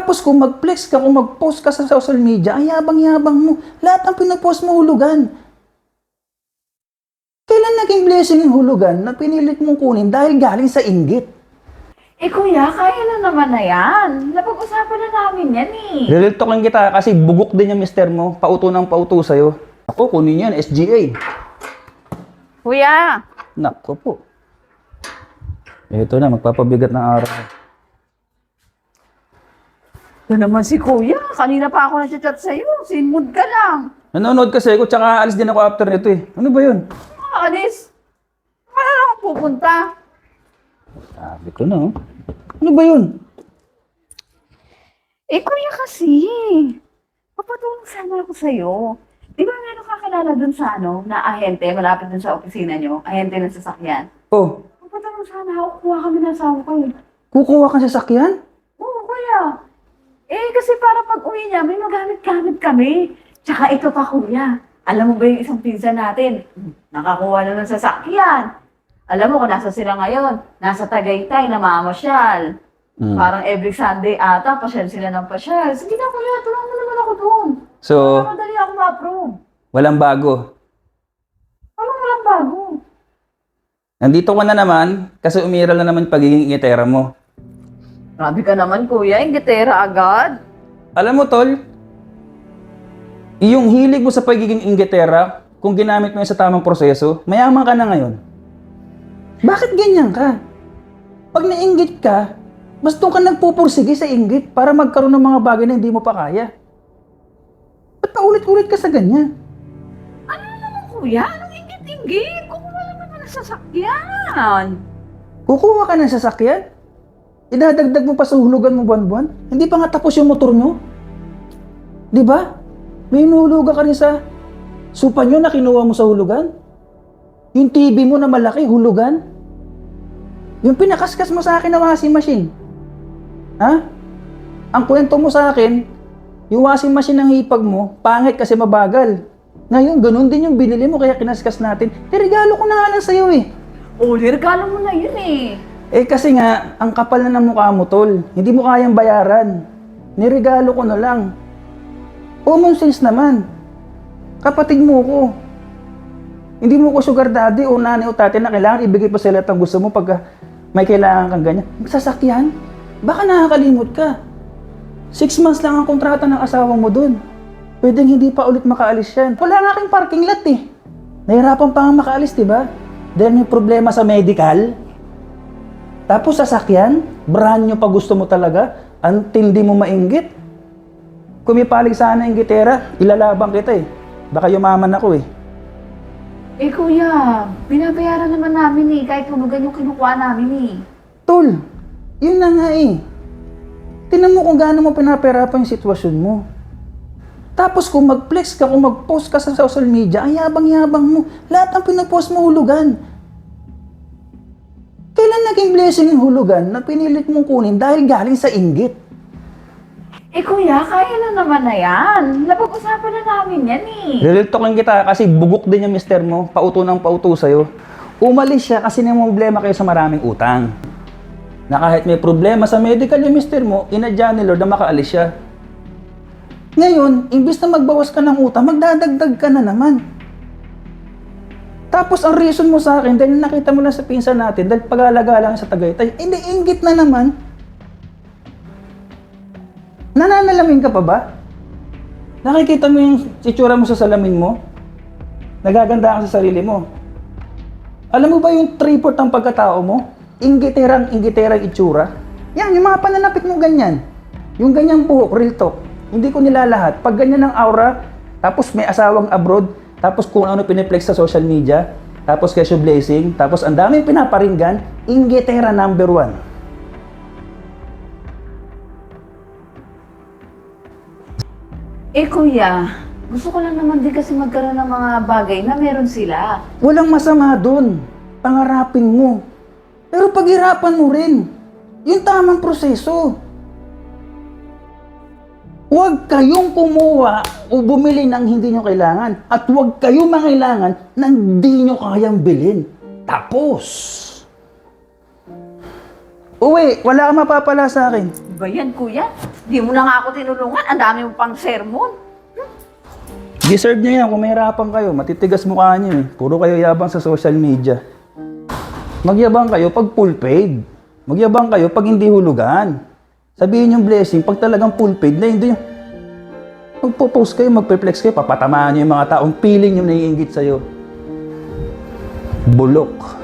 Tapos kung mag-flex ka, kung mag-post ka sa social media, ay yabang-yabang mo. Lahat ng pinapost mo hulugan. Kailan naging blessing yung hulugan na pinilit mong kunin dahil galing sa inggit? Eh kuya, kaya na naman na yan. Napag-usapan na namin yan eh. Real talk lang kita kasi bugok din yung mister mo. Pauto ng pauto sa'yo. Ako, kunin yan, SGA. Kuya! Nako po. Ito na, magpapabigat ng araw. Ito naman si kuya. Kanina pa ako nag-chat sa'yo. Sinmood ka lang. Nanonood kasi ako, tsaka alis din ako after nito eh. Ano ba yun? Alis. Paano na ako pupunta? Sabi ko na, oh. Ano ba yun? Eh kuya kasi. Papatulong sana ako sa'yo. Di ba meron kakilala dun sa ano, na ahente, malapit dun sa opisina nyo, ahente ng sasakyan? Oh, Papatulong sana ako, kuha kami ng asawa ko eh. kukuha kang sasakyan? Oo, kuya. Eh, kasi para pag uwi niya, may magamit-gamit kami. Tsaka ito pa, kuya. Alam mo ba yung isang pinsan natin? Nakakuha na ng sasakyan. Alam mo kung nasa sila ngayon? Nasa Tagaytay, namamasyal. Mm. Parang every Sunday ata, pasyal sila ng pasyal. Sige na, kuya, tulungan mo naman ako doon. So, Para madali ako ma-approve. walang bago. Parang walang bago. Nandito ka na naman kasi umiral na naman yung pagiging ingitera mo. Grabe ka naman, kuya. Ingitera agad. Alam mo, Tol, yung hilig mo sa pagiging ingitera, kung ginamit mo yun sa tamang proseso, mayaman ka na ngayon. Bakit ganyan ka? Pag nainggit ka, mas doon ka nagpupursige sa inggit para magkaroon ng mga bagay na hindi mo pa kaya. Ba't paulit-ulit ka sa ganyan? Ano naman, kuya? Anong ingit-ingit? Kung wala naman ng sasakyan. Kukuha ka ng sasakyan? Idadagdag mo pa sa hulugan mo buwan-buwan? Hindi pa nga tapos yung motor nyo? Di ba? May inuhulugan ka rin sa supa nyo na kinuha mo sa hulugan? Yung TV mo na malaki, hulugan? Yung pinakaskas mo sa akin na washing machine? Ha? Ang kwento mo sa akin, yung washing machine ng hipag mo, pangit kasi mabagal. Ngayon, ganun din yung binili mo kaya kinaskas natin. Tirigalo ko na nga lang sa'yo eh. Oh, regalo mo na yun eh. Eh kasi nga, ang kapal na ng mukha mo, tol. Hindi mo kayang bayaran. Niregalo ko na lang. Common sense naman. Kapatid mo ko. Hindi mo ko sugar daddy o nanay o tatay na kailangan ibigay pa sa lahat ng gusto mo pagka may kailangan kang ganyan. Sasakyan? Baka nakakalimot ka. Six months lang ang kontrata ng asawa mo dun. Pwedeng hindi pa ulit makaalis yan. Wala nga aking parking lot eh. Nahirapan pa nga makaalis, di ba? Dahil may problema sa medical. Tapos sasakyan, brand nyo pa gusto mo talaga, ang tindi mo mainggit. Kung may palig sana yung gitera, ilalabang kita eh. Baka yumaman ako eh. Eh kuya, binabayaran naman namin eh. Kahit hulugan yung kinukuha namin eh. Tol, yun na nga eh. Tinan mo kung gaano mo pinaperapan yung sitwasyon mo. Tapos kung mag-flex ka, kung mag-post ka sa social media, ay yabang-yabang mo. Lahat ng pinapost mo hulugan. Kailan naging blessing yung hulugan na pinilit mong kunin dahil galing sa inggit? Eh kuya, kaya na naman na yan. Napag-usapan na namin yan eh. Talk lang kita kasi bugok din yung mister mo, pauto ng pauto sa'yo. Umalis siya kasi may problema kayo sa maraming utang. Na kahit may problema sa medical yung mister mo, inadya ni Lord na makaalis siya. Ngayon, imbis na magbawas ka ng utang, magdadagdag ka na naman. Tapos ang reason mo sa akin, dahil nakita mo lang sa pinsan natin, dahil pag-alaga lang sa Tagaytay, hindi, na naman. Nananalamin ka pa ba? Nakikita mo yung itsura mo sa salamin mo? Nagaganda ka sa sarili mo. Alam mo ba yung tripod ng pagkatao mo? Inggiterang inggiterang itsura. Yan, yung mga pananapit mo ganyan. Yung ganyang buhok, real talk. Hindi ko nilalahat. Pag ganyan ang aura, tapos may asawang abroad, tapos kung ano piniplex sa social media, tapos kesyo blazing, tapos ang daming pinaparinggan, inggitera number one. Eh kuya, gusto ko lang naman din kasi magkaroon ng mga bagay na meron sila. Walang masama dun. Pangarapin mo. Pero paghirapan mo rin. Yung tamang proseso. Huwag kayong kumuha o bumili ng hindi nyo kailangan. At huwag kayong mangailangan ng hindi nyo kayang bilhin. Tapos. Uwi, wala kang mapapala sa akin. Ba yan kuya? Di mo na nga ako tinulungan. Ang dami mo pang sermon. Deserve niya yan kung mahirapan kayo. Matitigas mukha niyo eh. Puro kayo yabang sa social media. Magyabang kayo pag full paid. Magyabang kayo pag hindi hulugan. Sabihin yung blessing, pag talagang full paid na hindi yung... Magpo-post kayo, magpe-flex kayo, papatamaan niyo yung mga taong piling yung naiingit sa'yo. Bulok.